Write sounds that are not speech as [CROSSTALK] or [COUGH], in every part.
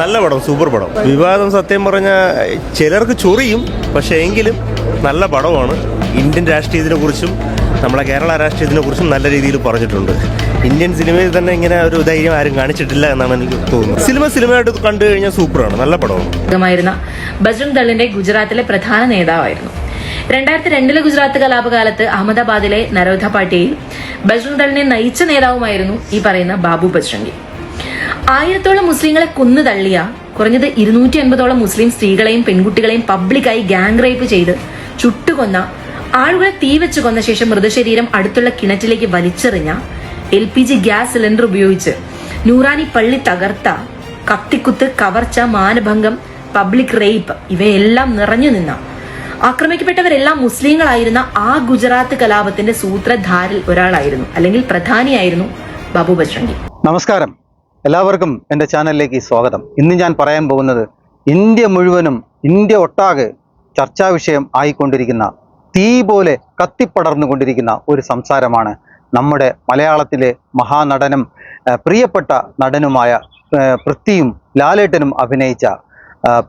നല്ല പടം സൂപ്പർ പടം. വിവാദം സത്യം പറഞ്ഞ ചിലർക്ക് ചൊറിയും പക്ഷേ എങ്കിലും നല്ല പടമാണ്. ഇന്ത്യൻ രാഷ്ട്രീയത്തിനെ കുറിച്ചും നമ്മളെ കേരള രാഷ്ട്രീയത്തിനെ കുറിച്ചും നല്ല രീതിയിൽ പറഞ്ഞിട്ടുണ്ട്. ഇന്ത്യൻ സിനിമയിൽ തന്നെ ഇങ്ങനെ ഒരു ധൈര്യം ആരും കാണിച്ചിട്ടില്ല എന്നാണ് എനിക്ക് തോന്നുന്നത്. സിനിമ സിനിമയായിട്ട് കണ്ടു കഴിഞ്ഞാൽ സൂപ്പറാണ് നല്ല പടമാണ്. ബജ്രംഗ് ദളിന്റെ ഗുജറാത്തിലെ പ്രധാന നേതാവായിരുന്നു. രണ്ടായിരത്തി രണ്ടിലെ ഗുജറാത്ത് കലാപകാലത്ത് അഹമ്മദാബാദിലെ നരോധ പാട്ടിയിൽ ബജ്രംഗ് ദളിനെ നയിച്ച നേതാവുമായിരുന്നു ഈ പറയുന്ന ബാബു ബജ്രംഗി. ആയിരത്തോളം മുസ്ലിങ്ങളെ കൊന്നു തള്ളിയ കുറഞ്ഞത് ഇരുന്നൂറ്റി അൻപതോളം മുസ്ലിം സ്ത്രീകളെയും പെൺകുട്ടികളെയും പബ്ലിക്കായി ഗാങ് റേപ്പ് ചെയ്ത് ചുട്ടുകൊന്ന ആളുകളെ തീ വെച്ച് കൊന്ന ശേഷം മൃതശരീരം അടുത്തുള്ള കിണറ്റിലേക്ക് വലിച്ചെറിഞ്ഞ L P G gas cylinder ഉപയോഗിച്ച് നൂറാനി പള്ളി തകർത്ത കത്തിക്കുത്ത് കവർച്ച മാനഭംഗം പബ്ലിക് റേപ്പ് ഇവയെല്ലാം നിറഞ്ഞു നിന്ന ആക്രമിക്കപ്പെട്ടവരെല്ലാം മുസ്ലിങ്ങളായിരുന്ന ആ ഗുജറാത്ത് കലാപത്തിന്റെ സൂത്രധാരിൽ ഒരാളായിരുന്നു അല്ലെങ്കിൽ പ്രധാനിയായിരുന്നു ബാബു ബജ്രംഗി. നമസ്കാരം. എല്ലാവർക്കും എന്റെ ചാനലിലേക്ക് സ്വാഗതം. ഇന്ന് ഞാൻ പറയാൻ പോകുന്നത് ഇന്ത്യ മുഴുവനും ഇന്ത്യ ഒട്ടാകെ ചർച്ചാ വിഷയം ആയിക്കൊണ്ടിരിക്കുന്ന തീ പോലെ കത്തിപ്പടർന്നുകൊണ്ടിരിക്കുന്ന ഒരു സംസാരമാണ് നമ്മുടെ മലയാളത്തിലെ മഹാനടനും പ്രിയപ്പെട്ട നടനുമായ പൃഥ്വിയും ലാലേട്ടനും അഭിനയിച്ച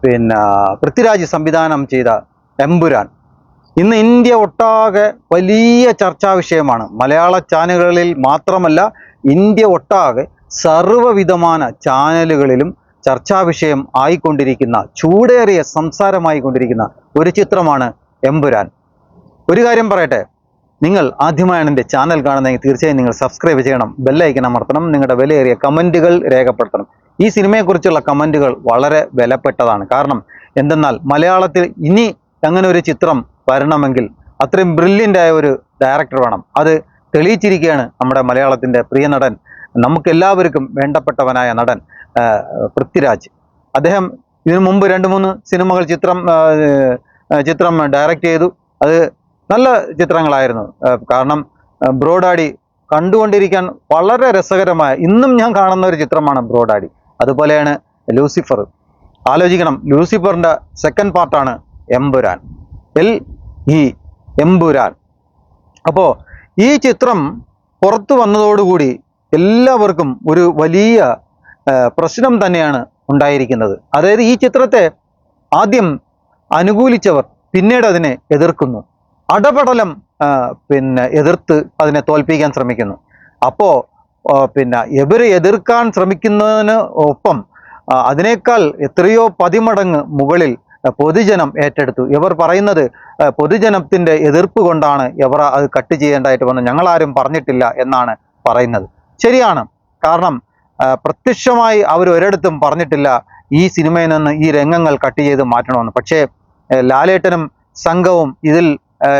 പിന്നെ പൃഥ്വിരാജ് സംവിധാനം ചെയ്ത എമ്പുരാൻ. ഇന്ന് ഇന്ത്യ ഒട്ടാകെ വലിയ ചർച്ചാ വിഷയമാണ്. മലയാള ചാനലുകളിൽ മാത്രമല്ല ഇന്ത്യ ഒട്ടാകെ സർവവിധமான ചാനലുകളിലും ചർച്ചാ വിഷയം ആയിക്കൊണ്ടിരിക്കുന്ന ചൂടേറിയ സംസാരമായിക്കൊണ്ടിരിക്കുന്ന ഒരു ചിത്രമാണ് എമ്പുരാൻ. ഒരു കാര്യം പറയട്ടെ നിങ്ങൾ ആദ്യമായാണ് എന്റെ ചാനൽ കാണുന്നതെങ്കിൽ തീർച്ചയായും നിങ്ങൾ സബ്സ്ക്രൈബ് ചെയ്യണം ബെല്ലൈക്കൻ അമർത്തണം നിങ്ങളുടെ വിലയേറിയ കമന്റുകൾ രേഖപ്പെടുത്തണം. ഈ സിനിമയെക്കുറിച്ചുള്ള കമന്റുകൾ വളരെ വിലപ്പെട്ടതാണ്. കാരണം എന്തെന്നാൽ മലയാളത്തിൽ ഇനി അങ്ങനെ ഒരു ചിത്രം വരണമെങ്കിൽ അത്രയും ബ്രില്യന്റായ ഒരു ഡയറക്ടർ വേണം. അത് തെളിയിച്ചിരിക്കുകയാണ് നമ്മുടെ മലയാളത്തിന്റെ പ്രിയ നടൻ നമുക്കെല്ലാവർക്കും വേണ്ടപ്പെട്ടവനായ നടൻ പൃഥ്വിരാജ്. അദ്ദേഹം ഇതിനു മുമ്പ് രണ്ട് മൂന്ന് സിനിമകൾ ചിത്രം ചിത്രം ഡയറക്റ്റ് ചെയ്തു. അത് നല്ല ചിത്രങ്ങളായിരുന്നു. കാരണം ബ്രോഡാഡി കണ്ടുകൊണ്ടിരിക്കാൻ വളരെ രസകരമായ ഇന്നും ഞാൻ കാണുന്ന ഒരു ചിത്രമാണ് ബ്രോഡാഡി. അതുപോലെയാണ് ലൂസിഫർ. ആലോചിക്കണം ലൂസിഫറിന്റെ സെക്കൻഡ് പാർട്ടാണ് എമ്പുരാൻ. L E Empuraan. അപ്പോൾ ഈ ചിത്രം പുറത്തു വന്നതോടുകൂടി എല്ലാവർക്കും ഒരു വലിയ പ്രശ്നം തന്നെയാണ് ഉണ്ടായിരിക്കുന്നത്. അതായത് ഈ ചിത്രത്തെ ആദ്യം അനുകൂലിച്ചവർ പിന്നീട് അതിനെ എതിർക്കുന്നു. അടപടലം പിന്നെ എതിർത്ത് അതിനെ തോൽപ്പിക്കാൻ ശ്രമിക്കുന്നു. അപ്പോൾ പിന്നെ ഇവരെ എതിർക്കാൻ ശ്രമിക്കുന്നതിന് ഒപ്പം അതിനേക്കാൾ എത്രയോ പതിമടങ്ങ് മുകളിൽ പൊതുജനം ഏറ്റെടുത്തു. ഇവർ പറയുന്നത് പൊതുജനത്തിന്റെ എതിർപ്പ് കൊണ്ടാണ് ഇവർ അത് കട്ട് ചെയ്യേണ്ടതായിട്ട് വന്നത്. ഞങ്ങളാരും പറഞ്ഞിട്ടില്ല എന്നാണ് പറയുന്നത്. ശരിയാണ്. കാരണം പ്രത്യക്ഷമായി അവർ ഒരിടത്തും പറഞ്ഞിട്ടില്ല ഈ സിനിമയിൽ നിന്ന് ഈ രംഗങ്ങൾ കട്ട് ചെയ്ത് മാറ്റണമെന്ന്. പക്ഷേ ലാലേട്ടനും സംഘവും ഇതിൽ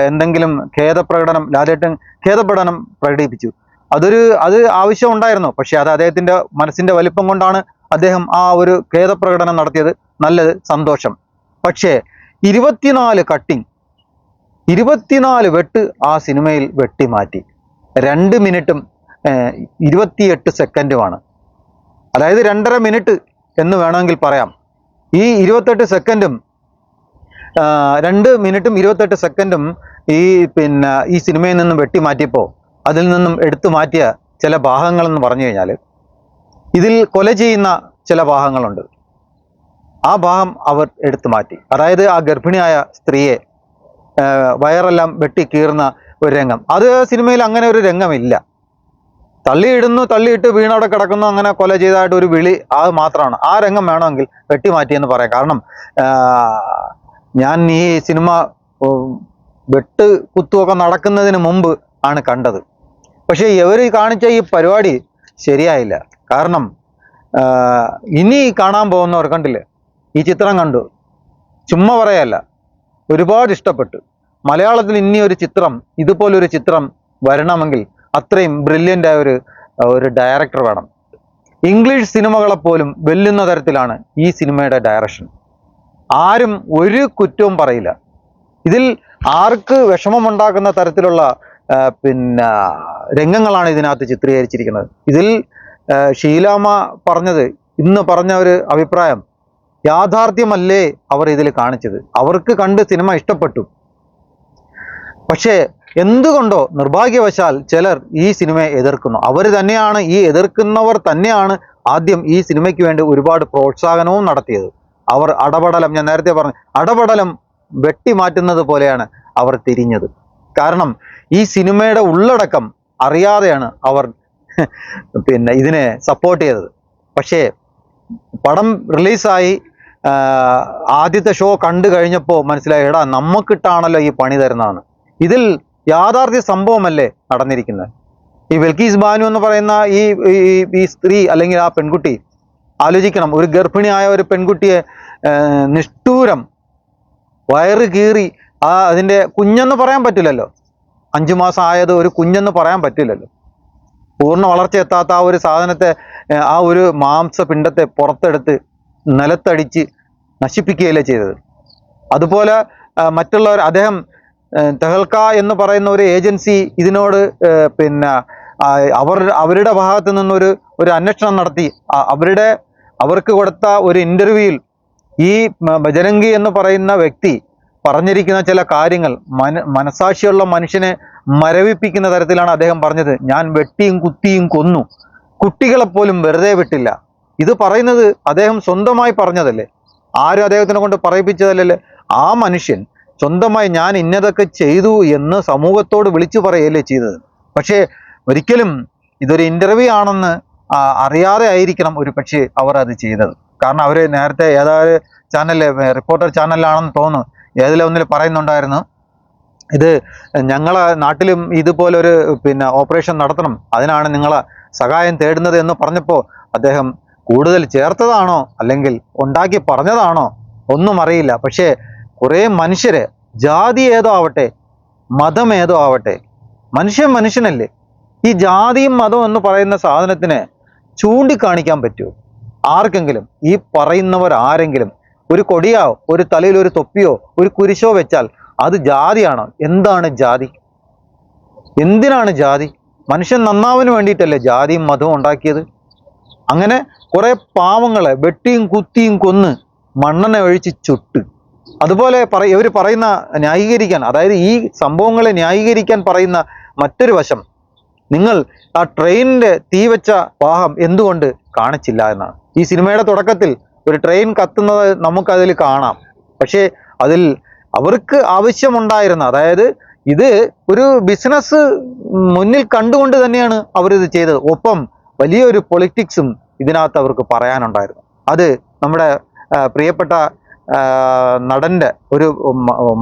എന്തെങ്കിലും ഖേദപ്രകടനം ലാലേട്ടൻ ഖേദപ്രകടനം പ്രകടിപ്പിച്ചു. അതൊരു അത് ആവശ്യം ഉണ്ടായിരുന്നു. പക്ഷേ അത് അദ്ദേഹത്തിന്റെ മനസ്സിന്റെ വലിപ്പം കൊണ്ടാണ് അദ്ദേഹം ആ ഒരു ഖേദപ്രകടനം നടത്തിയത്. നല്ലത് സന്തോഷം. പക്ഷേ ഇരുപത്തിനാല് കട്ടിങ് ഇരുപത്തിനാല് വെട്ട് ആ സിനിമയിൽ വെട്ടിമാറ്റി. രണ്ട് മിനിറ്റും ഇരുപത്തിയെട്ട് സെക്കൻഡുമാണ് അതായത് രണ്ടര മിനിറ്റ് എന്ന് വേണമെങ്കിൽ പറയാം. ഈ ഇരുപത്തെട്ട് സെക്കൻഡും രണ്ട് മിനിറ്റും ഇരുപത്തെട്ട് സെക്കൻഡും ഈ പിന്നെ ഈ സിനിമയിൽ നിന്നും വെട്ടി മാറ്റിയപ്പോൾ അതിൽ നിന്നും എടുത്തു മാറ്റിയ ചില ഭാഗങ്ങളെന്ന് പറഞ്ഞു കഴിഞ്ഞാൽ ഇതിൽ കൊല ചെയ്യുന്ന ചില ഭാഗങ്ങളുണ്ട്. ആ ഭാഗം അവർ എടുത്തു മാറ്റി. അതായത് ആ ഗർഭിണിയായ സ്ത്രീയെ വയറെല്ലാം വെട്ടി കീറുന്ന ഒരു രംഗം. അത് സിനിമയിൽ അങ്ങനെ ഒരു രംഗമില്ല. തള്ളിയിടുന്നു തള്ളിയിട്ട് വീണവിടെ കിടക്കുന്നു അങ്ങനെ കൊല ചെയ്തതായിട്ട് ഒരു വിളി അത് മാത്രമാണ്. ആ രംഗം വേണമെങ്കിൽ വെട്ടിമാറ്റി എന്ന് പറയാം. കാരണം ഞാൻ ഈ സിനിമ വെട്ട് കുത്തുമൊക്കെ നടക്കുന്നതിന് മുമ്പ് ആണ് കണ്ടത്. പക്ഷേ ഇവർ കാണിച്ച ഈ പരിപാടി ശരിയായില്ല. കാരണം ഇനി കാണാൻ പോകുന്നവർ കണ്ടില്ലേ? ഈ ചിത്രം കണ്ടു. ചുമ്മാ പറയല്ല. ഒരുപാട് ഇഷ്ടപ്പെട്ടു. മലയാളത്തിൽ ഇനി ഒരു ചിത്രം ഇതുപോലൊരു ചിത്രം വരണമെങ്കിൽ അത്രയും ബ്രില്യന്റ് ആയ ഒരു ഒരു ഡയറക്ടർ വേണം. ഇംഗ്ലീഷ് സിനിമകളെ പോലും വെല്ലുന്ന തരത്തിലാണ് ഈ സിനിമയുടെ ഡയറക്ഷൻ ആരും ഒരു കുറ്റവും പറയില്ല. ഇതിൽ ആർക്ക് വിഷമമുണ്ടാക്കുന്ന തരത്തിലുള്ള പിന്നെ രംഗങ്ങളാണ് ഇതിനകത്ത് ചിത്രീകരിച്ചിരിക്കുന്നത്. ഇതിൽ ഷീലാമ പറഞ്ഞത് ഇന്ന് പറഞ്ഞ ഒരു അഭിപ്രായം യാഥാർത്ഥ്യമല്ലേ അവർ ഇതിൽ കാണിച്ചത്? അവർക്ക് കണ്ട് സിനിമ ഇഷ്ടപ്പെട്ടു. പക്ഷേ എന്തുകൊണ്ടോ നിർഭാഗ്യവശാൽ ചിലർ ഈ സിനിമയെ എതിർക്കുന്നു. അവർ തന്നെയാണ് ഈ എതിർക്കുന്നവർ തന്നെയാണ് ആദ്യം ഈ സിനിമയ്ക്ക് വേണ്ടി ഒരുപാട് പ്രോത്സാഹനവും നടത്തിയത്. അവർ അടപടലം ഞാൻ നേരത്തെ പറഞ്ഞു അടപടലം വെട്ടിമാറ്റുന്നത് പോലെയാണ് അവർ തിരിഞ്ഞത്. കാരണം ഈ സിനിമയുടെ ഉള്ളടക്കം അറിയാതെയാണ് അവർ [LAUGHS] പിന്നെ ഇതിനെ സപ്പോർട്ട് ചെയ്തത്. പക്ഷേ പടം റിലീസായി ആദ്യത്തെ ഷോ കണ്ടു കഴിഞ്ഞപ്പോൾ മനസ്സിലായി എടാ നമുക്കിട്ടാണല്ലോ ഈ പണി തരുന്നതാണ് ഇതിൽ യാഥാർത്ഥ്യ സംഭവമല്ലേ നടന്നിരിക്കുന്നത്? ഈ വെൽക്കീസ് ബാനു എന്ന് പറയുന്ന ഈ ഈ- സ്ത്രീ അല്ലെങ്കിൽ ആ പെൺകുട്ടി ആലോചിക്കണം. ഒരു ഗർഭിണിയായ ഒരു പെൺകുട്ടിയെ നിഷ്ഠൂരം വയറ് കീറി ആ അതിന്റെ കുഞ്ഞെന്ന് പറയാൻ പറ്റില്ലല്ലോ. അഞ്ചു മാസം ആയത് ഒരു കുഞ്ഞെന്ന് പറയാൻ പറ്റില്ലല്ലോ. പൂർണ വളർച്ച എത്താത്ത ആ ഒരു സാധനത്തെ ആ ഒരു മാംസപിണ്ടത്തെ പുറത്തെടുത്ത് നിലത്തടിച്ച് നശിപ്പിക്കുകയല്ലേ ചെയ്തത്. അതുപോലെ മറ്റുള്ളവർ അദ്ദേഹം തെഹൽക്ക എന്ന് പറയുന്ന ഒരു ഏജൻസി ഇതിനോട് പിന്നെ അവർ അവരുടെ ഭാഗത്ത് നിന്നൊരു ഒരു അന്വേഷണം നടത്തി. അവരുടെ അവർക്ക് കൊടുത്ത ഒരു ഇന്റർവ്യൂവിൽ ഈ ബജരംഗി എന്ന് പറയുന്ന വ്യക്തി പറഞ്ഞിരിക്കുന്ന ചില കാര്യങ്ങൾ മന മനസാക്ഷിയുള്ള മനുഷ്യനെ മരവിപ്പിക്കുന്ന തരത്തിലാണ് അദ്ദേഹം പറഞ്ഞത്. ഞാൻ വെട്ടിയും കുത്തിയും കൊന്നു. കുട്ടികളെപ്പോലും വെറുതെ വിട്ടില്ല. ഇത് പറയുന്നത് അദ്ദേഹം സ്വന്തമായി പറഞ്ഞതല്ലേ? ആരും അദ്ദേഹത്തിനെ കൊണ്ട് പറയിപ്പിച്ചതല്ലല്ലേ? ആ മനുഷ്യൻ സ്വന്തമായി ഞാൻ ഇന്നതൊക്കെ ചെയ്തു എന്ന് സമൂഹത്തോട് വിളിച്ചു പറയല്ലേ ചെയ്തത്. പക്ഷേ ഒരിക്കലും ഇതൊരു ഇന്റർവ്യൂ ആണെന്ന് അറിയാതെ ആയിരിക്കണം ഒരു പക്ഷേ അവർ അത് ചെയ്തത്. കാരണം അവർ നേരത്തെ ഏതായൊരു ചാനലിലെ റിപ്പോർട്ടർ ചാനലിലാണെന്ന് തോന്നുന്നു. ഏതിലെ ഒന്നിൽ പറയുന്നുണ്ടായിരുന്നു. ഇത് ഞങ്ങളെ നാട്ടിലും ഇതുപോലൊരു പിന്നെ ഓപ്പറേഷൻ നടത്തണം. അതിനാണ് നിങ്ങളെ സഹായം തേടുന്നത് എന്ന് പറഞ്ഞപ്പോൾ അദ്ദേഹം കൂടുതൽ ചേർത്തതാണോ അല്ലെങ്കിൽ ഉണ്ടാക്കി പറഞ്ഞതാണോ ഒന്നും അറിയില്ല. പക്ഷേ കുറേ മനുഷ്യരെ ജാതി ഏതോ ആവട്ടെ മതം ഏതോ ആവട്ടെ മനുഷ്യൻ മനുഷ്യനല്ലേ? ഈ ജാതിയും മതവും എന്ന് പറയുന്ന സാധനത്തിന് ചൂണ്ടിക്കാണിക്കാൻ പറ്റുമോ? ആർക്കെങ്കിലും? ഈ പറയുന്നവർ ആരെങ്കിലും? ഒരു കൊടിയോ ഒരു തലയിൽ ഒരു തൊപ്പിയോ ഒരു കുരിശോ വെച്ചാൽ അത് ജാതിയാണോ? എന്താണ് ജാതി? എന്തിനാണ് ജാതി? മനുഷ്യൻ നന്നാവിന് വേണ്ടിയിട്ടല്ലേ ജാതിയും മതവും ഉണ്ടാക്കിയത്? അങ്ങനെ കുറേ പാവങ്ങളെ വെട്ടിയും കുത്തിയും കൊന്ന് മണ്ണെണ്ണ ഒഴിച്ച് ചുട്ട്. അതുപോലെ പറ ഇവർ പറയുന്ന ന്യായീകരിക്കാൻ അതായത് ഈ സംഭവങ്ങളെ ന്യായീകരിക്കാൻ പറയുന്ന മറ്റൊരു വശം നിങ്ങൾ ആ ട്രെയിനിന്റെ തീവച്ച വാഹം എന്തുകൊണ്ട് കാണിച്ചില്ല എന്നാണ്. ഈ സിനിമയുടെ തുടക്കത്തിൽ ഒരു ട്രെയിൻ കത്തുന്നത് നമുക്കതിൽ കാണാം. പക്ഷേ അതിൽ അവർക്ക് ആവശ്യമുണ്ടായിരുന്ന അതായത് ഇത് ഒരു ബിസിനസ് മുന്നിൽ കണ്ടുകൊണ്ട് തന്നെയാണ് അവരിത് ചെയ്തത്. ഒപ്പം വലിയൊരു പൊളിറ്റിക്സും ഇതിനകത്ത് അവർക്ക് പറയാനുണ്ടായിരുന്നു. അത് നമ്മുടെ പ്രിയപ്പെട്ട ആ, നടന്റെ ഒരു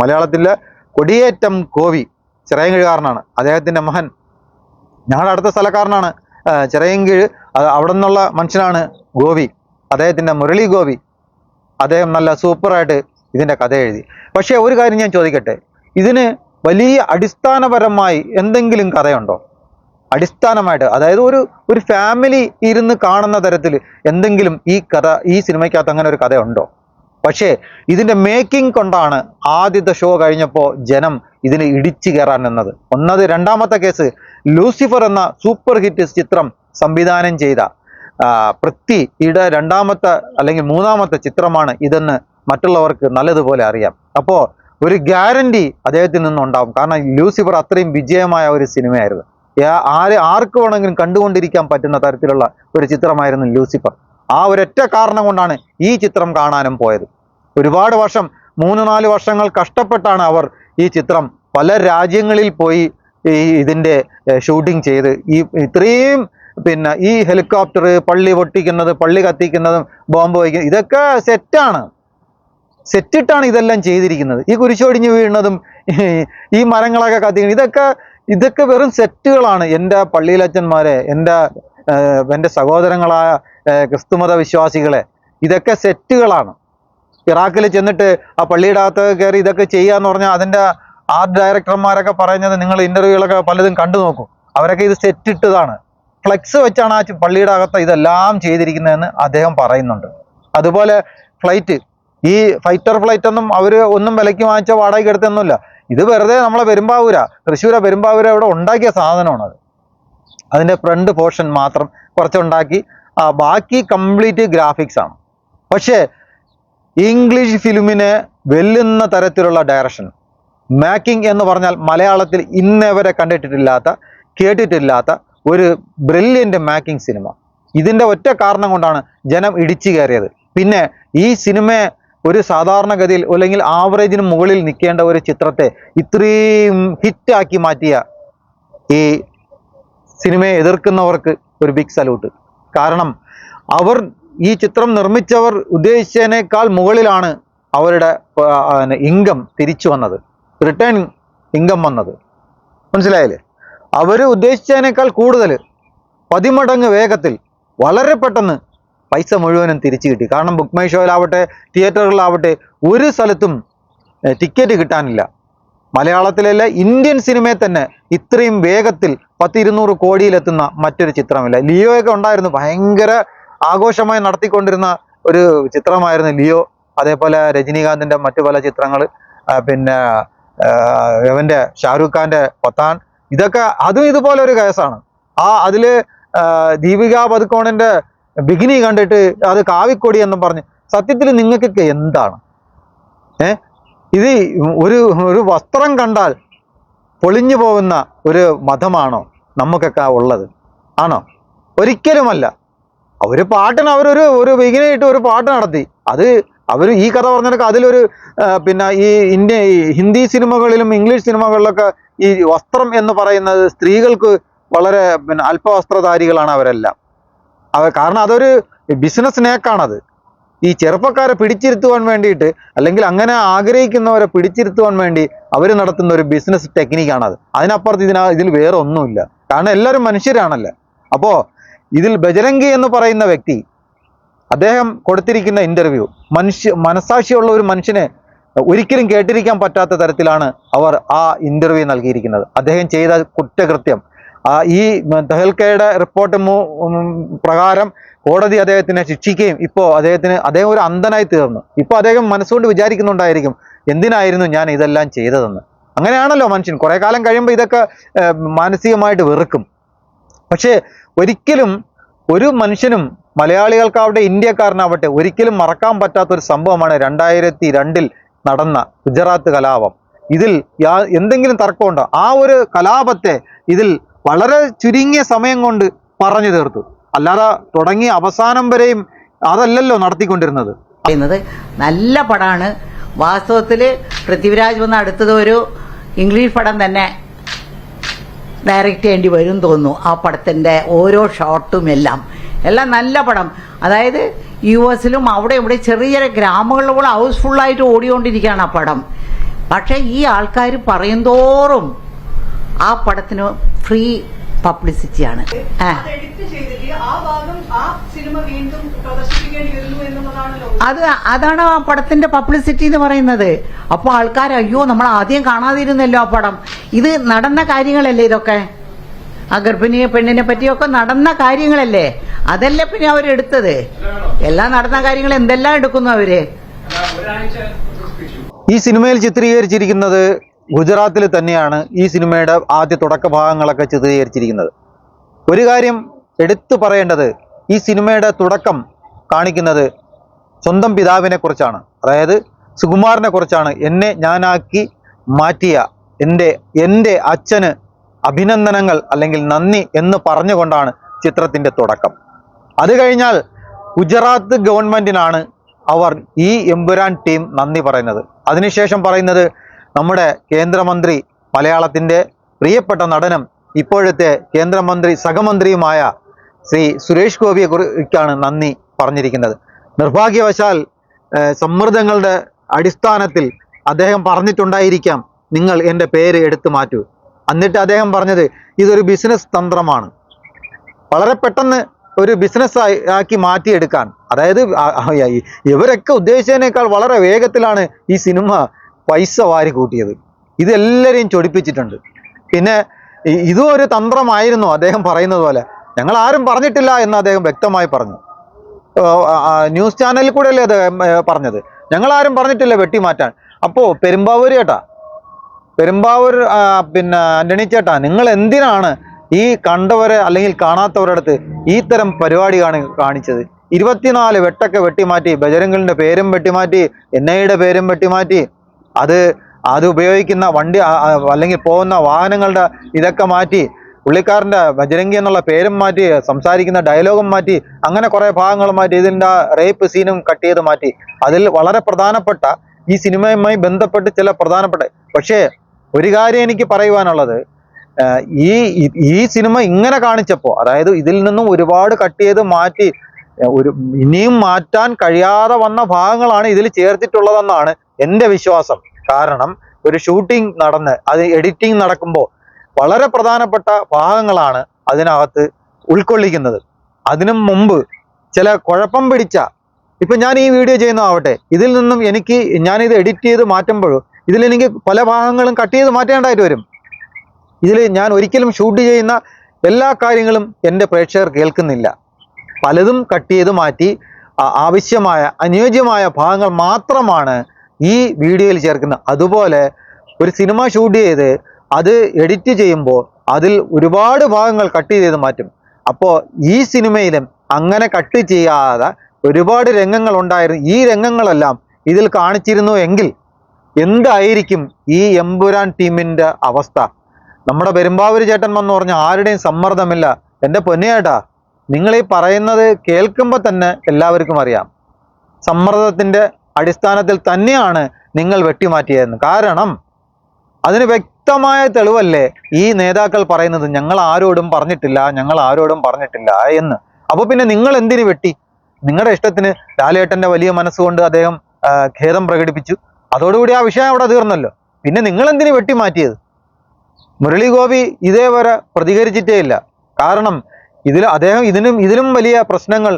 മലയാളത്തിലെ കൊടിയേറ്റം കോവി ചിറയൻകിഴുകാരനാണ്. അദ്ദേഹത്തിന്റെ മഹൻ ഞങ്ങളുടെ അടുത്ത സ്ഥലക്കാരനാണ്. ചിറയൻകീഴ് അവിടെ നിന്നുള്ള മനുഷ്യനാണ് ഗോപി അദ്ദേഹത്തിന്റെ മുരളി ഗോപി അദ്ദേഹം നല്ല സൂപ്പറായിട്ട് ഇതിന്റെ കഥ എഴുതി. പക്ഷേ ഒരു കാര്യം ഞാൻ ചോദിക്കട്ടെ. ഇതിന് വലിയ അടിസ്ഥാനപരമായി എന്തെങ്കിലും കഥയുണ്ടോ? അടിസ്ഥാനമായിട്ട് അതായത് ഒരു ഒരു ഫാമിലി ഇരുന്ന് കാണുന്ന തരത്തിൽ എന്തെങ്കിലും ഈ കഥ ഈ സിനിമയ്ക്കകത്ത് അങ്ങനെ ഒരു കഥയുണ്ടോ? പക്ഷേ ഇതിന്റെ മേക്കിംഗ് കൊണ്ടാണ് ആദ്യത്തെ ഷോ കഴിഞ്ഞപ്പോൾ ജനം ഇതിന് ഇടിച്ചു കയറാൻ നിന്നത്. ഒന്നത് രണ്ടാമത്തെ കേസ് ലൂസിഫർ എന്ന സൂപ്പർ ഹിറ്റ് ചിത്രം സംവിധാനം ചെയ്ത പൃഥ്വിയുടെ രണ്ടാമത്തെ അല്ലെങ്കിൽ മൂന്നാമത്തെ ചിത്രമാണ് ഇതെന്ന് മറ്റുള്ളവർക്ക് നല്ലതുപോലെ അറിയാം. അപ്പോൾ ഒരു ഗ്യാരണ്ടി അദ്ദേഹത്തിൽ നിന്നുണ്ടാവും. കാരണം ലൂസിഫർ അത്രയും വിജയമായ ഒരു സിനിമയായിരുന്നു. ആര് ആർക്ക് വേണമെങ്കിലും കണ്ടുകൊണ്ടിരിക്കാൻ പറ്റുന്ന തരത്തിലുള്ള ഒരു ചിത്രമായിരുന്നു ലൂസിഫർ. ആ ഒരൊറ്റ കാരണം കൊണ്ടാണ് ഈ ചിത്രം കാണാനും പോയത്. ഒരുപാട് വർഷം മൂന്ന് നാല് വർഷങ്ങൾ കഷ്ടപ്പെട്ടാണ് അവർ ഈ ചിത്രം പല രാജ്യങ്ങളിൽ പോയി ഈ ഇതിന്റെ ഷൂട്ടിംഗ് ചെയ്ത്. ഈ ഇത്രയും പിന്നെ ഈ ഹെലികോപ്റ്റർ പള്ളി പൊട്ടിക്കുന്നത് പള്ളി കത്തിക്കുന്നതും ബോംബ് വയ്ക്കുന്നത് ഇതൊക്കെ സെറ്റാണ് സെറ്റിട്ടാണ് ഇതെല്ലാം ചെയ്തിരിക്കുന്നത്. ഈ കുരിശൊടിഞ്ഞ് വീഴുന്നതും ഈ- മരങ്ങളൊക്കെ കത്തിക്കുന്നത് ഇതൊക്കെ ഇതൊക്കെ വെറും സെറ്റുകളാണ് എന്റെ പള്ളിയിലച്ഛന്മാരെ എന്റെ എന്റെ സഹോദരങ്ങളായ ക്രിസ്തുമത വിശ്വാസികളെ ഇതൊക്കെ സെറ്റുകളാണ്. ഇറാഖിൽ ചെന്നിട്ട് ആ പള്ളിയുടെ അകത്ത് കയറി ഇതൊക്കെ ചെയ്യാന്ന് പറഞ്ഞാൽ അതിന്റെ ആർട്ട് ഡയറക്ടർമാരൊക്കെ പറയുന്നത് നിങ്ങൾ ഇന്റർവ്യൂകളൊക്കെ പലതും കണ്ടു നോക്കും. അവരൊക്കെ ഇത് സെറ്റിട്ടതാണ്. ഫ്ലെക്സ് വെച്ചാണ് ആ പള്ളിയുടെ അകത്ത് ഇതെല്ലാം ചെയ്തിരിക്കുന്നതെന്ന് അദ്ദേഹം പറയുന്നുണ്ട്. അതുപോലെ ഫ്ലൈറ്റ് ഈ ഫൈറ്റർ ഫ്ലൈറ്റ് ഒന്നും അവർ ഒന്നും വിലയ്ക്ക് വാങ്ങിച്ച വാടകയ്ക്ക് എടുത്തൊന്നുമില്ല. ഇത് വെറുതെ നമ്മളെ പെരുമ്പാവൂര തൃശ്ശൂര പെരുമ്പാവൂര ഇവിടെ ഉണ്ടാക്കിയ സാധനമാണ് അത് അതിന്റെ ഫ്രണ്ട് പോർഷൻ മാത്രം കുറച്ചുണ്ടാക്കി. ബാക്കി കംപ്ലീറ്റ് ഗ്രാഫിക്സ് ആണ്. പക്ഷേ ഇംഗ്ലീഷ് ഫിലിമിനെ വെല്ലുന്ന തരത്തിലുള്ള ഡയറക്ഷൻ മേക്കിംഗ് എന്ന് പറഞ്ഞാൽ മലയാളത്തിൽ ഇന്നേ വരെ കണ്ടിട്ടില്ലാത്ത കേട്ടിട്ടില്ലാത്ത ഒരു ബ്രില്യന്റ് മേക്കിംഗ് സിനിമ ഇതിന്റെ ഒറ്റ കാരണം കൊണ്ടാണ് ജനം ഇടിച്ചു കയറിയത്. പിന്നെ ഈ സിനിമയെ ഒരു സാധാരണഗതിയിൽ അല്ലെങ്കിൽ ആവറേജിന് മുകളിൽ നിൽക്കേണ്ട ഒരു ചിത്രത്തെ ഇത്രയും ഹിറ്റാക്കി മാറ്റിയ ഈ സിനിമയെ എതിർക്കുന്നവർക്ക് ഒരു ബിഗ് സല്യൂട്ട് കാരണം അവർ ഈ ചിത്രം നിർമ്മിച്ചവർ ഉദ്ദേശിച്ചതിനേക്കാൾ മുകളിലാണ് അവരുടെ ഇൻകം തിരിച്ചു വന്നത്. റിട്ടേൺ ഇൻകം വന്നത്. മനസ്സിലായില്ലേ? അവർ ഉദ്ദേശിച്ചതിനേക്കാൾ കൂടുതൽ പതിമടങ്ങ് വേഗത്തിൽ വളരെ പെട്ടെന്ന് പൈസ മുഴുവനും തിരിച്ചു കിട്ടി. കാരണം ബുക്ക് മൈ ഷോയിലാവട്ടെ തിയേറ്ററുകളിലാവട്ടെ ഒരു സ്ഥലത്തും ടിക്കറ്റ് കിട്ടാനില്ല. മലയാളത്തിലല്ല ഇന്ത്യൻ സിനിമയെ തന്നെ ഇത്രയും വേഗത്തിൽ പത്തിരുന്നൂറ് കോടിയിലെത്തുന്ന മറ്റൊരു ചിത്രമില്ല. ലിയോയൊക്കെ ഉണ്ടായിരുന്നു. ഭയങ്കര ആഘോഷമായി നടത്തിക്കൊണ്ടിരുന്ന ഒരു ചിത്രമായിരുന്നു ലിയോ. അതേപോലെ രജനീകാന്തിന്റെ മറ്റു പല ചിത്രങ്ങൾ പിന്നെ ഇവന്റെ ഷാരൂഖ് ഖാന്റെ പത്താൻ. ഇതൊക്കെ അതും ഇതുപോലെ ഒരു കേസാണ്. ആ ആഹ്, ദീപിക പതുക്കോണിന്റെ ബിഗിനി കണ്ടിട്ട് അത് കാവിക്കൊടി എന്നും പറഞ്ഞ് സത്യത്തിൽ നിങ്ങൾക്കൊക്കെ എന്താണ്? ഏ? ഇത് ഒരു ഒരു വസ്ത്രം കണ്ടാൽ പൊളിഞ്ഞു പോകുന്ന ഒരു മതമാണോ നമുക്കൊക്കെ ഉള്ളത്? ആണോ? ഒരിക്കലുമല്ല. അവർ പാട്ടിന് അവരൊരു ഒരു ബിഗിനായിട്ട് ഒരു പാട്ട് നടത്തി. അത് അവർ ഈ കഥ പറഞ്ഞതൊക്കെ അതിലൊരു പിന്നെ ഈ ഇന്ത്യ ഹിന്ദി സിനിമകളിലും ഇംഗ്ലീഷ് സിനിമകളിലൊക്കെ ഈ വസ്ത്രം എന്ന് പറയുന്നത് സ്ത്രീകൾക്ക് വളരെ പിന്നെ അല്പവസ്ത്രധാരികളാണ് അവരെല്ലാം. അവ കാരണം അതൊരു ബിസിനസ് നേക്കാണത് ഈ ചെറുപ്പക്കാരെ പിടിച്ചിരുത്തുവാൻ വേണ്ടിയിട്ട് അല്ലെങ്കിൽ അങ്ങനെ ആഗ്രഹിക്കുന്നവരെ പിടിച്ചിരുത്തുവാൻ വേണ്ടി അവർ നടത്തുന്ന ഒരു ബിസിനസ് ടെക്നിക്കാണത് അതിനപ്പുറത്ത് ഇതിന ഇതിൽ വേറെ ഒന്നുമില്ല കാരണം എല്ലാവരും മനുഷ്യരാണല്ലോ. അപ്പോൾ ഇതിൽ ബജരംഗി എന്ന് പറയുന്ന വ്യക്തി അദ്ദേഹം കൊടുത്തിരിക്കുന്ന ഇന്റർവ്യൂ മനുഷ്യ മനസാക്ഷിയുള്ള ഒരു മനുഷ്യനെ ഒരിക്കലും കേട്ടിരിക്കാൻ പറ്റാത്ത തരത്തിലാണ് അവർ ആ ഇന്റർവ്യൂ നൽകിയിരിക്കുന്നത്. അദ്ദേഹം ചെയ്ത കുറ്റകൃത്യം. ഈ ദഹൽക്കയുടെ റിപ്പോർട്ട് പ്രകാരം കോടതി അദ്ദേഹത്തിനെ ശിക്ഷിക്കുകയും ഇപ്പോൾ അദ്ദേഹത്തിന് അദ്ദേഹം ഒരു അന്ധനായി തീർന്നു. ഇപ്പോൾ അദ്ദേഹം മനസ്സുകൊണ്ട് വിചാരിക്കുന്നുണ്ടായിരിക്കും എന്തിനായിരുന്നു ഞാൻ ഇതെല്ലാം ചെയ്തതെന്ന്. അങ്ങനെയാണല്ലോ മനുഷ്യൻ. കുറേ കാലം കഴിയുമ്പോൾ ഇതൊക്കെ മാനസികമായിട്ട് വെറുക്കും. പക്ഷേ ഒരിക്കലും ഒരു മനുഷ്യനും മലയാളികൾക്കാവട്ടെ ഇന്ത്യക്കാരനാവട്ടെ ഒരിക്കലും മറക്കാൻ പറ്റാത്ത ഒരു സംഭവമാണ് രണ്ടായിരത്തി രണ്ടിൽ നടന്ന ഗുജറാത്ത് കലാപം. ഇതിൽ എന്തെങ്കിലും തർക്കമുണ്ടോ? ആ ഒരു കലാപത്തെ ഇതിൽ വളരെ ചുരുങ്ങിയ സമയം കൊണ്ട് പറഞ്ഞു തീർത്തു. അല്ലാതെ തുടങ്ങി അവസാനം വരെയും അതല്ലല്ലോ നടത്തിക്കൊണ്ടിരുന്നത്. പറയുന്നത് നല്ല പടമാണ് വാസ്തവത്തിൽ പൃഥ്വിരാജ് വന്ന അടുത്തത് ഒരു ഇംഗ്ലീഷ് പടം തന്നെ ഡയറക്റ്റ് ചെയ്യേണ്ടി വരും തോന്നുന്നു. ആ പടത്തിന്റെ ഓരോ ഷോട്ടും എല്ലാം. എല്ലാം നല്ല പടം. അതായത് യു എസിലും അവിടെ ഇവിടെ ചെറിയ ചെറിയ ഗ്രാമങ്ങളിൽ ഗ്രാമങ്ങളിലൂടെ ഹൗസ്ഫുള്ളായിട്ട് ഓടിക്കൊണ്ടിരിക്കുകയാണ് ആ പടം. പക്ഷേ ഈ ആൾക്കാർ പറയും തോറും ആ പടത്തിന് ഫ്രീ പബ്ലിസിറ്റിയാണ് ആ. അത് എഡിറ്റ് ചെയ്തിട്ട് ആ ഭാഗം ആ സിനിമ വീണ്ടും പ്രദർശിപ്പിക്കേണ്ടി വരുന്നു എന്നുള്ളതാണല്ലോ. അത് അതാണ് ആ പടത്തിന്റെ പബ്ലിസിറ്റി എന്ന് പറയുന്നത്. അപ്പോൾ ആൾക്കാർ അയ്യോ നമ്മൾ ആദ്യം കാണാതിരുന്നല്ലോ ആ പടം. ഇത് നടന്ന കാര്യങ്ങളല്ലേ ഇതൊക്കെ? ആ ഗർഭിണിയെ പെണ്ണിനെ പറ്റിയൊക്കെ നടന്ന കാര്യങ്ങളല്ലേ? അതല്ലേ പിന്നെ അവരെടുത്തത് എല്ലാം നടന്ന കാര്യങ്ങൾ എന്തെല്ലാം എടുക്കുന്നു അവർ? ഈ സിനിമയിൽ ചിത്രീകരിച്ചിരിക്കുന്നത് ഗുജറാത്തിൽ തന്നെയാണ് ഈ സിനിമയുടെ ആദ്യ തുടക്ക ഭാഗങ്ങളൊക്കെ ചിത്രീകരിച്ചിരിക്കുന്നത്. ഒരു കാര്യം എടുത്തു പറയേണ്ടത് ഈ സിനിമയുടെ തുടക്കം കാണിക്കുന്നത് സ്വന്തം പിതാവിനെ കുറിച്ചാണ്. അതായത് സുകുമാറിനെ കുറിച്ചാണ്. എന്നെ ഞാനാക്കി മാറ്റിയ എന്റെ എന്റെ അച്ഛന് അഭിനന്ദനങ്ങൾ അല്ലെങ്കിൽ നന്ദി എന്ന് പറഞ്ഞുകൊണ്ടാണ് ചിത്രത്തിന്റെ തുടക്കം. അത് കഴിഞ്ഞാൽ ഗുജറാത്ത് ഗവൺമെന്റിനാണ് അവർ ഈ എമ്പുരാൻ ടീം നന്ദി പറയുന്നത്. അതിനുശേഷം പറയുന്നത് നമ്മുടെ കേന്ദ്രമന്ത്രി മലയാളത്തിന്റെ പ്രിയപ്പെട്ട നടനും ഇപ്പോഴത്തെ കേന്ദ്രമന്ത്രി സഹമന്ത്രിയുമായ ശ്രീ സുരേഷ് ഗോപിയെ കുറിച്ചാണ് നന്ദി പറഞ്ഞിരിക്കുന്നത്. നിർഭാഗ്യവശാൽ സമ്മർദ്ദങ്ങളുടെ അടിസ്ഥാനത്തിൽ അദ്ദേഹം പറഞ്ഞിട്ടുണ്ടായിരിക്കാം നിങ്ങൾ എന്റെ പേര് എടുത്തു മാറ്റൂ. എന്നിട്ട് അദ്ദേഹം പറഞ്ഞത് ഇതൊരു ബിസിനസ് തന്ത്രമാണ്. വളരെ പെട്ടെന്ന് ഒരു ബിസിനസ് ആക്കി മാറ്റിയെടുക്കാൻ. അതായത് ഇവരൊക്കെ ഉദ്ദേശിച്ചതിനേക്കാൾ വളരെ വേഗത്തിലാണ് ഈ സിനിമ പൈസ വാരി കൂട്ടിയത്. ഇതെല്ലാവരെയും ചൊടിപ്പിച്ചിട്ടുണ്ട്. പിന്നെ ഇതും ഒരു തന്ത്രമായിരുന്നു അദ്ദേഹം പറയുന്നത് പോലെ. ഞങ്ങൾ ആരും പറഞ്ഞിട്ടില്ല എന്ന് അദ്ദേഹം വ്യക്തമായി പറഞ്ഞു. ന്യൂസ് ചാനലിൽ കൂടെ അല്ലേ അദ്ദേഹം പറഞ്ഞത്? ഞങ്ങൾ ആരും പറഞ്ഞിട്ടില്ല വെട്ടിമാറ്റാൻ അപ്പോൾ പെരുമ്പാവൂർ ചേട്ടാ പെരുമ്പാവൂർ പിന്നെ ആന്റണി ചേട്ടാ നിങ്ങൾ എന്തിനാണ് ഈ കണ്ടവരെ അല്ലെങ്കിൽ കാണാത്തവരുടെ അടുത്ത് ഈ തരം പരിപാടി കാണി കാണിച്ചത്? ഇരുപത്തിനാല് വെട്ടൊക്കെ വെട്ടിമാറ്റി ബജരംഗലിന്റെ പേരും വെട്ടിമാറ്റി എൻ ഐയുടെ പേരും വെട്ടിമാറ്റി അത് അത് ഉപയോഗിക്കുന്ന വണ്ടി അല്ലെങ്കിൽ പോകുന്ന വാഹനങ്ങളുടെ ഇതൊക്കെ മാറ്റി പുള്ളിക്കാരന്റെ ബജരംഗി എന്നുള്ള പേരും മാറ്റി സംസാരിക്കുന്ന ഡയലോഗും മാറ്റി അങ്ങനെ കുറേ ഭാഗങ്ങൾ മാറ്റി ഇതിന്റെ റേപ്പ് സീനും കട്ട് ചെയ്ത് മാറ്റി. അതിൽ വളരെ പ്രധാനപ്പെട്ട ഈ സിനിമയുമായി ബന്ധപ്പെട്ട് ചില പ്രധാനപ്പെട്ട പക്ഷേ ഒരു കാര്യം എനിക്ക് പറയുവാനുള്ളത് ഈ ഈ- സിനിമ ഇങ്ങനെ കാണിച്ചപ്പോൾ അതായത് ഇതിൽ നിന്നും ഒരുപാട് കട്ട് ചെയ്ത് മാറ്റി ഒരു ഇനിയും മാറ്റാൻ കഴിയാതെ വന്ന ഭാഗങ്ങളാണ് ഇതിൽ ചേർത്തിട്ടുള്ളതെന്നാണ് എന്റെ വിശ്വാസം. കാരണം ഒരു ഷൂട്ടിംഗ് നടന്ന് അത് എഡിറ്റിംഗ് നടക്കുമ്പോൾ വളരെ പ്രധാനപ്പെട്ട ഭാഗങ്ങളാണ് അതിനകത്ത് ഉൾക്കൊള്ളിക്കുന്നത്. അതിനു മുമ്പ് ചില കുഴപ്പം പിടിച്ച ഇപ്പൊ ഞാൻ ഈ വീഡിയോ ചെയ്യുന്നതാവട്ടെ ഇതിൽ നിന്നും എനിക്ക് ഞാനിത് എഡിറ്റ് ചെയ്ത് മാറ്റുമ്പോഴും ഇതിൽ എനിക്ക് പല ഭാഗങ്ങളും കട്ട് ചെയ്ത് മാറ്റേണ്ടതായിട്ട് വരും. ഇതിൽ ഞാൻ ഒരിക്കലും ഷൂട്ട് ചെയ്യുന്ന എല്ലാ കാര്യങ്ങളും എന്റെ പ്രേക്ഷകർ കേൾക്കുന്നില്ല. പലതും കട്ട് ചെയ്ത് മാറ്റി ആവശ്യമായ അനുയോജ്യമായ ഭാഗങ്ങൾ മാത്രമാണ് ഈ വീഡിയോയിൽ ചേർക്കുന്നത്. അതുപോലെ ഒരു സിനിമ ഷൂട്ട് ചെയ്ത് അത് എഡിറ്റ് ചെയ്യുമ്പോൾ അതിൽ ഒരുപാട് ഭാഗങ്ങൾ കട്ട് ചെയ്ത് മാറ്റും. അപ്പോൾ ഈ സിനിമയിലും അങ്ങനെ കട്ട് ചെയ്യാതെ ഒരുപാട് രംഗങ്ങൾ ഉണ്ടായിരുന്നു. ഈ രംഗങ്ങളെല്ലാം ഇതിൽ കാണിച്ചിരുന്നു എങ്കിൽ എന്തായിരിക്കും ഈ എമ്പുരാൻ ടീമിന്റെ അവസ്ഥ? നമ്മുടെ പെരുമ്പാവൂർ ചേട്ടൻ വന്ന് പറഞ്ഞ ആരുടെയും സമ്മർദ്ദമില്ല. എന്റെ പൊന്നേട്ടാ നിങ്ങൾ ഈ പറയുന്നത് കേൾക്കുമ്പോൾ തന്നെ എല്ലാവർക്കും അറിയാം. സമ്മർദ്ദത്തിന്റെ അടിസ്ഥാനത്തിൽ തന്നെയാണ് നിങ്ങൾ വെട്ടിമാറ്റിയതെന്ന്. കാരണം അതിന് വ്യക്തമായ തെളിവല്ലേ ഈ നേതാക്കൾ പറയുന്നത് ഞങ്ങൾ ആരോടും പറഞ്ഞിട്ടില്ല ഞങ്ങൾ ആരോടും പറഞ്ഞിട്ടില്ല എന്ന്. അപ്പോൾ പിന്നെ നിങ്ങൾ എന്തിനു വെട്ടി? നിങ്ങളുടെ ഇഷ്ടത്തിന് ലാലേട്ടന്റെ വലിയ മനസ്സുകൊണ്ട് അദ്ദേഹം ഖേദം പ്രകടിപ്പിച്ചു. അതോടുകൂടി ആ വിഷയം അവിടെ തീർന്നല്ലോ. പിന്നെ നിങ്ങൾ എന്തിനു വെട്ടിമാറ്റിയത്? മുരളി ഗോപി ഇതേവരെ പ്രതികരിച്ചിട്ടേ ഇല്ല കാരണം ഇതിൽ അദ്ദേഹം ഇതിനും ഇതിലും വലിയ പ്രശ്നങ്ങൾ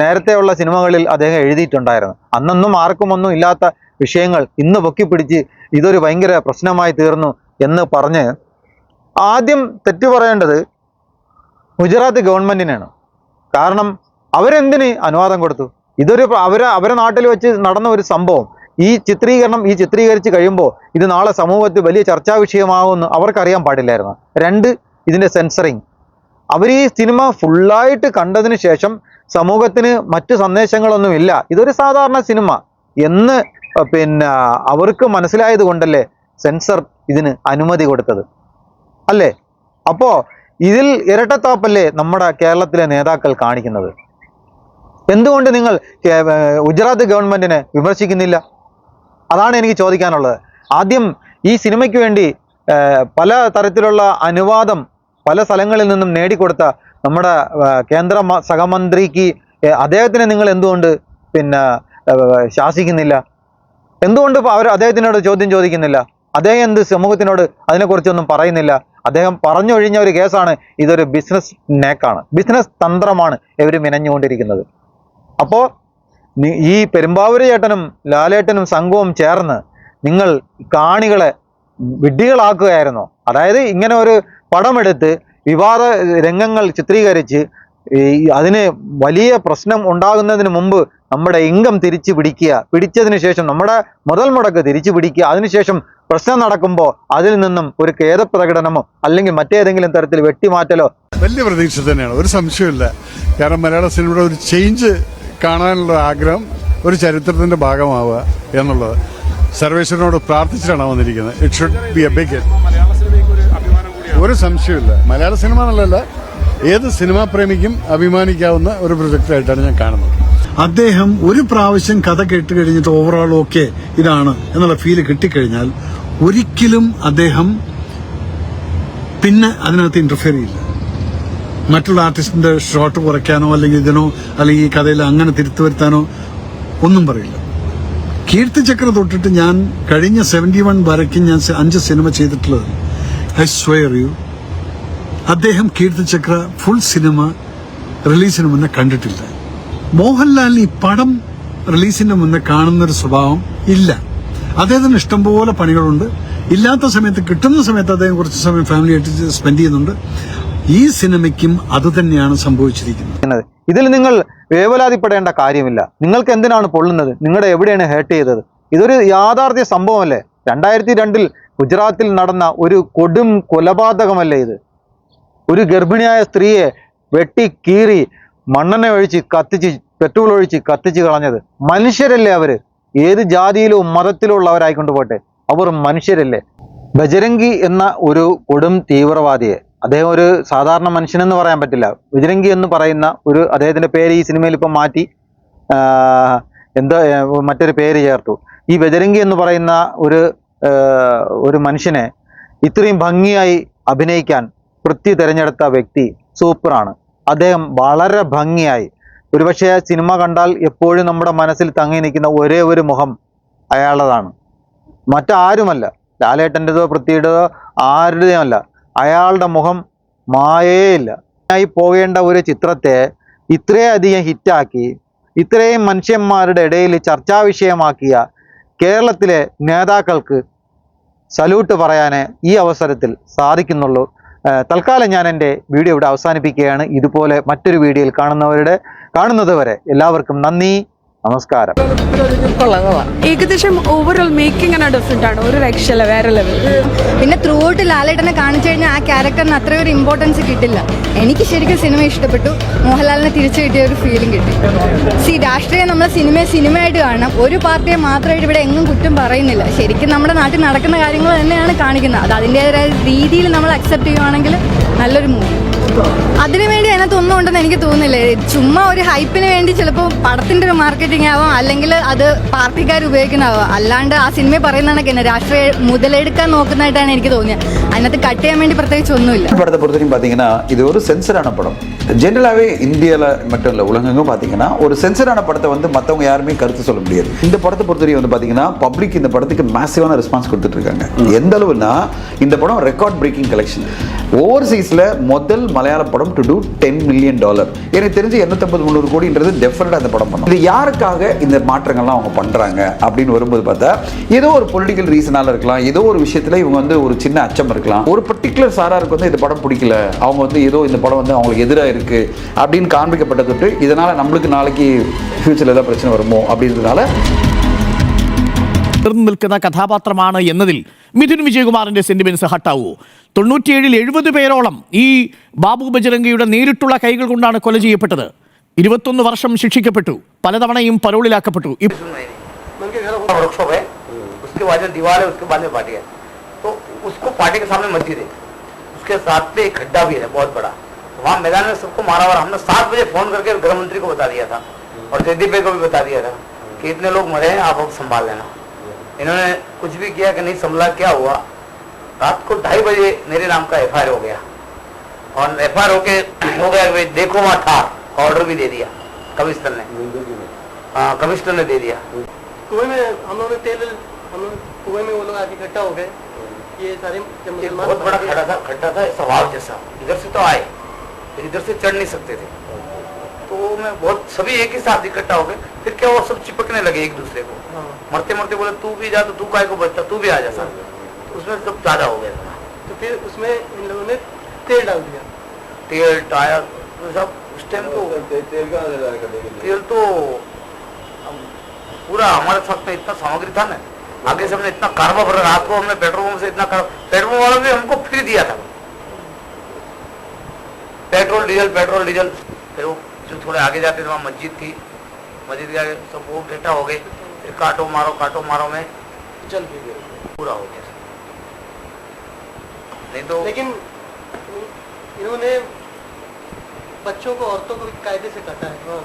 നേരത്തെയുള്ള സിനിമകളിൽ അദ്ദേഹം എഴുതിയിട്ടുണ്ടായിരുന്നു. അന്നൊന്നും ആർക്കും ഒന്നും ഇല്ലാത്ത വിഷയങ്ങൾ ഇന്ന് പൊക്കിപ്പിടിച്ച് ഇതൊരു ഭയങ്കര പ്രശ്നമായി തീർന്നു എന്ന് പറഞ്ഞ് ആദ്യം തെറ്റു പറയേണ്ടത് ഗുജറാത്ത് ഗവൺമെന്റിനാണ് കാരണം അവരെന്തിന് അനുവാദം കൊടുത്തു? ഇതൊരു അവരെ അവരെ നാട്ടിൽ വെച്ച് നടന്ന ഒരു സംഭവം. ഈ ചിത്രീകരണം ഈ ചിത്രീകരിച്ച് കഴിയുമ്പോൾ ഇത് നാളെ സമൂഹത്തിൽ വലിയ ചർച്ചാ വിഷയമാകുമെന്ന് അവർക്കറിയാൻ പാടില്ലായിരുന്നു. രണ്ട് ഇതിന്റെ സെൻസറിങ് അവർ ഈ സിനിമ ഫുള്ളായിട്ട് കണ്ടതിന് ശേഷം സമൂഹത്തിന് മറ്റു സന്ദേശങ്ങളൊന്നുമില്ല ഇതൊരു സാധാരണ സിനിമ. എന്ന് പിന്നെ അവർക്ക് മനസ്സിലായത് കൊണ്ടല്ലേ സെൻസർ ഇതിന് അനുമതി കൊടുത്തത്. അല്ലേ? അപ്പോ ഇതിൽ ഇരട്ടത്താപ്പല്ലേ നമ്മുടെ കേരളത്തിലെ നേതാക്കൾ കാണിക്കുന്നത്? എന്തുകൊണ്ട് നിങ്ങൾ ഗുജറാത്ത് ഗവൺമെന്റിനെ വിമർശിക്കുന്നില്ല? അതാണ് എനിക്ക് ചോദിക്കാനുള്ളത്. ആദ്യം ഈ സിനിമയ്ക്ക് വേണ്ടി പല തരത്തിലുള്ള അനുവാദം പല സ്ഥലങ്ങളിൽ നിന്നും നേടിക്കൊടുത്ത നമ്മുടെ കേന്ദ്ര സഹമന്ത്രിക്ക് അദ്ദേഹത്തിനെ നിങ്ങൾ എന്തുകൊണ്ട് പിന്നെ ശാസിക്കുന്നില്ല? എന്തുകൊണ്ട് അവർ അദ്ദേഹത്തിനോട് ചോദ്യം ചോദിക്കുന്നില്ല? അദ്ദേഹം എന്ത് സമൂഹത്തിനോട് അതിനെക്കുറിച്ചൊന്നും പറയുന്നില്ല? അദ്ദേഹം പറഞ്ഞു പറഞ്ഞൊഴിഞ്ഞ ഒരു കേസാണ് ഇതൊരു ബിസിനസ് നേക്കാണ്. ബിസിനസ് തന്ത്രമാണ് ഇവർ മിനഞ്ഞുകൊണ്ടിരിക്കുന്നത്. അപ്പോൾ ഈ പെരുമ്പാവൂര് ചേട്ടനും ലാലേട്ടനും സംഘവും ചേർന്ന് നിങ്ങൾ കാണികളെ വിഡ്ഢികളാക്കുകയായിരുന്നോ? അതായത് ഇങ്ങനെ ഒരു പടമെടുത്ത് വിവാദ രംഗങ്ങൾ ചിത്രീകരിച്ച് അതിന് വലിയ പ്രശ്നം ഉണ്ടാകുന്നതിന് മുമ്പ് നമ്മുടെ ഇൻകം തിരിച്ചു പിടിക്കുക പിടിച്ചതിന് ശേഷം നമ്മുടെ മുതൽ മുടക്ക് തിരിച്ചു പിടിക്കുക അതിനുശേഷം പ്രശ്നം നടക്കുമ്പോൾ അതിൽ നിന്നും ഒരു ഖേദപ്രകടനമോ അല്ലെങ്കിൽ മറ്റേതെങ്കിലും തരത്തിൽ വെട്ടിമാറ്റലോ? വലിയ പ്രതീക്ഷ തന്നെയാണ്. ഒരു സംശയമില്ല കാരണം മലയാള സിനിമയുടെ ഒരു ചേഞ്ച് കാണാനുള്ള ആഗ്രഹം ഒരു ചരിത്രത്തിന്റെ ഭാഗമാവുക എന്നുള്ളത്. സർവേശ്വരനോട് പ്രാർത്ഥിച്ചിട്ടാണ് വന്നിരിക്കുന്നത്. It should be a big ഒരു സംശയമില്ല മലയാള സിനിമ എന്നുള്ളതല്ല ഏത് സിനിമാ പ്രേമിക്കും അഭിമാനിക്കാവുന്ന ഒരു പ്രൊജക്റ്റായിട്ടാണ് ഞാൻ കാണുന്നത്. അദ്ദേഹം ഒരു പ്രാവശ്യം കഥ കേട്ട് കഴിഞ്ഞിട്ട് ഓവറോൾ ഓക്കെ ഇതാണ് എന്നുള്ള ഫീൽ കിട്ടിക്കഴിഞ്ഞാൽ ഒരിക്കലും അദ്ദേഹം പിന്നെ അതിനകത്ത് ഇന്റർഫിയർ ചെയ്യില്ല. മറ്റുള്ള ആർട്ടിസ്റ്റിന്റെ ഷോട്ട് കുറയ്ക്കാനോ അല്ലെങ്കിൽ ഇതിനോ അല്ലെങ്കിൽ ഈ കഥയിൽ അങ്ങനെ തിരുത്തു വരുത്താനോ ഒന്നും പറയില്ല. കീർത്തിചക്ര തൊട്ടിട്ട് ഞാൻ കഴിഞ്ഞ സെവന്റി വൺ വരയ്ക്കും ഞാൻ അഞ്ച് സിനിമ ചെയ്തിട്ടുള്ളത്. ഐ സ്വയർ യു അദ്ദേഹം കീർത്തിചക്ര ഫുൾ സിനിമ റിലീസിന് മുന്നേ കണ്ടിട്ടില്ല. മോഹൻലാൽ ഈ പടം റിലീസിന് മുന്നേ കാണുന്നൊരു സ്വഭാവം ഇല്ല. അദ്ദേഹത്തിന് ഇഷ്ടംപോലെ പണികളുണ്ട്. ഇല്ലാത്ത സമയത്ത് കിട്ടുന്ന സമയത്ത് അദ്ദേഹം കുറച്ച് സമയം ഫാമിലി ആയിട്ട് സ്പെൻഡ് ചെയ്യുന്നുണ്ട്. ഈ സിനിമയ്ക്കും അത് തന്നെയാണ് സംഭവിച്ചിരിക്കുന്നത്. ഇതിൽ നിങ്ങൾ വേവലാതിപ്പെടേണ്ട കാര്യമില്ല. നിങ്ങൾക്ക് എന്തിനാണ് പൊള്ളുന്നത്? നിങ്ങളുടെ എവിടെയാണ് ഹേർട്ട് ചെയ്തത്? ഇതൊരു യാഥാർത്ഥ്യ സംഭവമല്ലേ? രണ്ടായിരത്തി രണ്ടിൽ ഗുജറാത്തിൽ നടന്ന ഒരു കൊടും കൊലപാതകമല്ലേ ഇത്? ഒരു ഗർഭിണിയായ സ്ത്രീയെ വെട്ടി കീറി മണ്ണെണ്ണ ഒഴിച്ച് കത്തിച്ച് പെട്രോൾ ഒഴിച്ച് കത്തിച്ച് കളഞ്ഞത് മനുഷ്യരല്ലേ അവർ? ഏത് ജാതിയിലോ മതത്തിലോ ഉള്ളവരായിക്കൊണ്ട് പോട്ടെ അവർ മനുഷ്യരല്ലേ? ബജരംഗി എന്ന ഒരു കൊടും തീവ്രവാദിയെ അദ്ദേഹം ഒരു സാധാരണ മനുഷ്യനെന്ന് പറയാൻ പറ്റില്ല. ബജരംഗി എന്ന് പറയുന്ന ഒരു അദ്ദേഹത്തിന്റെ പേര് ഈ സിനിമയിൽ ഇപ്പം മാറ്റി എന്താ മറ്റൊരു പേര് ചേർത്തു. ഈ ബജരംഗി എന്ന് പറയുന്ന ഒരു ഒരു മനുഷ്യനെ ഇത്രയും ഭംഗിയായി അഭിനയിക്കാൻ പൃഥ്വി തിരഞ്ഞെടുത്ത വ്യക്തി സൂപ്പറാണ്. അദ്ദേഹം വളരെ ഭംഗിയായി. ഒരുപക്ഷെ സിനിമ കണ്ടാൽ എപ്പോഴും നമ്മുടെ മനസ്സിൽ തങ്ങി നിൽക്കുന്ന ഒരേ ഒരു മുഖം അയാളതാണ് മറ്റാരുമല്ല. ലാലേട്ടന്റെതോ പൃഥ്വിയുടേതോ ആരുടെയും അല്ല അയാളുടെ മുഖം മായേയില്ല. ആയി പോകേണ്ട ഒരു ചിത്രത്തെ ഇത്രയധികം ഹിറ്റാക്കി ഇത്രയും മനുഷ്യന്മാരുടെ ഇടയിൽ ചർച്ചാ വിഷയമാക്കിയ കേരളത്തിലെ നേതാക്കൾക്ക് സല്യൂട്ട് പറയാനേ ഈ അവസരത്തിൽ സാധിക്കുന്നുള്ളൂ. തൽക്കാലം ഞാൻ എന്റെ വീഡിയോ ഇവിടെ അവസാനിപ്പിക്കുകയാണ്. ഇതുപോലെ മറ്റൊരു വീഡിയോയിൽ കാണുന്നവരുടെ കാണുന്നത് വരെ എല്ലാവർക്കും നന്ദി. നമസ്കാരം. ഏകദേശം ഓവറോൾ മേക്കിംഗ് ആണ് ഡിഫറെന്റ് ആണ്. ഒരു രക്ഷയില്ല വേറെ ലെവൽ പിന്നെ ത്രൂ ഔട്ട് ലാലേട്ടനെ കാണിച്ചു കഴിഞ്ഞാൽ ആ ക്യാരക്ടറിന് അത്ര ഒരു ഇമ്പോർട്ടൻസ് കിട്ടില്ല. എനിക്ക് ശരിക്കും സിനിമ ഇഷ്ടപ്പെട്ടു. മോഹൻലാലിനെ തിരിച്ചു കിട്ടിയ ഒരു ഫീലിംഗ് കിട്ടി. സി രാഷ്ട്രീയം നമ്മൾ സിനിമയെ സിനിമയായിട്ട് കാണണം. ഒരു പാർട്ടിയെ മാത്രമായിട്ട് ഇവിടെ എങ്ങും കുറ്റം പറയുന്നില്ല. ശരിക്കും നമ്മുടെ നാട്ടിൽ നടക്കുന്ന കാര്യങ്ങൾ തന്നെയാണ് കാണിക്കുന്നത്. അത് അതിന്റെതായ രീതിയിൽ നമ്മൾ അക്സെപ്റ്റ് ചെയ്യുവാണെങ്കിൽ നല്ലൊരു മൂവി അതിനുവേണ്ടി അതിനകത്ത് ഒന്നും ഉണ്ടെന്ന് എനിക്ക് തോന്നുന്നില്ല ചുമ്മാ ഒരു ഹൈപ്പിന് വേണ്ടി ചിലപ്പോൾ പടത്തിന്റെ ഒരു മാർക്കറ്റിംഗ് ആവാം അല്ലെങ്കിൽ അത് പാർട്ടിക്കാർ ഉപയോഗിക്കുന്നതാവാം അല്ലാണ്ട് ആ സിനിമ പറയുന്ന കണക്ക് രാഷ്ട്രീയ മുതലെടുക്കാൻ നോക്കുന്നതായിട്ടാണ് എനിക്ക് തോന്നിയത് അതിനകത്ത് കട്ട് ചെയ്യാൻ വേണ്ടി പ്രത്യേകിച്ച് ഒന്നുമില്ല படத்தை பொறுத்த வரைக்கும் பார்த்தீங்கன்னா இது ஒரு சென்சரான படம் ஜென்ரலாகவே இந்தியாவில் மட்டும் இல்லை உலகெங்கும் பார்த்தீங்கன்னா ஒரு சென்சரான படத்தை வந்து மற்றவங்க யாருமே கருத்து சொல்ல முடியாது இந்த படத்தை பொறுத்த வரைக்கும் வந்து பார்த்தீங்கன்னா பப்ளிக் இந்த படத்துக்கு மேசிவான ரெஸ்பான்ஸ் கொடுத்துட்டு இருக்காங்க எந்த அளவுனா இந்த படம் ரெக்கார்ட் பிரேக்கிங் கலெக்ஷன் ஓவர்சீஸில் முதல் மலையாள படம் to two ten million dollar எனக்கு தெரிஞ்சு எண்ணூற்றம்பது முந்நூறு கோடின்றது டெஃபினட்டாக அந்த படம் பண்ணும். இது யாருக்காக இந்த மாற்றங்கள்லாம் அவங்க பண்ணுறாங்க அப்படின்னு வரும்போது பார்த்தா ஏதோ ஒரு பொலிட்டிக்கல் ரீசனால இருக்கலாம் ஏதோ ஒரு விஷயத்தில் இவங்க வந்து ஒரு சின்ன அச்சம் இருக்கலாம். ஒரு பர்டிகுலர் சாராருக்கு வந்து இந்த படம் பிடிக்கல. அவங்க வந்து ஏதோ இந்த படம் வந்து அவங்களுக்கு எதிராக இருக்குது அப்படின்னு காண்பிக்கப்பட்ட தொட்டு இதனால் நம்மளுக்கு நாளைக்கு ஃபியூச்சரில் ஏதாவது பிரச்சனை வருமோ அப்படின்றதுனால ഉയർന്നു നിൽക്കുന്ന കഥാപാത്രമാണ് എന്നതിൽ മിഥുൻ വിജയകുമാറിന്റെ സെന്റിമെന്റ്സ് ഹട്ടാവൂ തൊണ്ണൂറ്റിയേഴിൽ എഴുപത് പേരോളം ഈ ബാബു ബജരംഗിയുടെ നേരിട്ടുള്ള കൈകൾ കൊണ്ടാണ് കൊല ചെയ്യപ്പെട്ടത് ഇരുപത്തൊന്ന് വർഷം ശിക്ഷിക്കപ്പെട്ടു പലതവണയും പരോളിലാക്കപ്പെട്ടു ഇപ്പ- वर्कशॉप है उसके बाद जो दीवार है उसके बाद में पार्टी है तो उसको पार्टी के सामने मस्जिद है उसके साथ में एक खड्डा भी है बहुत बड़ा वहाँ मैदान में सबको मारा हुआ हमने सात बजे फोन करके गृह मंत्री को बता दिया था और जयदीप भाई को भी बता दिया था कि इतने लोग मरे हैं आप अब संभाल लेना इन्होंने कुछ भी किया कि नहीं संभला क्या हुआ? रात को ढाई बजे मेरे नाम का एफ़ हो गया। और एफ़ आई होके हो गया भाई देखो वहाँ था ऑर्डर भी दे दिया कमिश्नर ने। हाँ कमिश्नर ने दे दिया। कुएँ में हम लोगों ने तेल हम लोग कुएँ में वो लोग आके इकट्ठा हो गए। ये सारे बहुत बड़ा खड्डा था खड्डा था सवाल जैसा। इधर से तो आए इधर से चढ़ नहीं सकते थे। तो मैं बहुत सभी एक ही साथ इकट्ठा हो गए फिर क्या वो सब चिपकने लगे एक दूसरे को। मरते मरते बोले तू भी जा तो तू काय को बचता तू भी आ जा साथ तो उसमें सब ज़्यादा हो गया। तो फिर उसमें इन लोगों ने तेल डाल दिया। तेल टायर तो सब उस टाइम तो तेल तो पूरा हमारे साथ में इतना सामग्री था ना आगे से हमने इतना कार्बा भरा रात को हमने पेट्रोल पंप से इतना कार... पेट्रोल वाला भी हमको फ्री दिया था। पेट्रोल डीजल पेट्रोल डीजल फिर वो जो थोड़े आगे जाते थे वहाँ मस्जिद थी। मस्जिद के आगे सब वो इकट्ठा हो गए। फिर काटो मारो काटो मारो में चल भी गए। पूरा हो गया। नहीं तो लेकिन इन्होंने बच्चों को औरतों को कायदे से काटा है हाँ।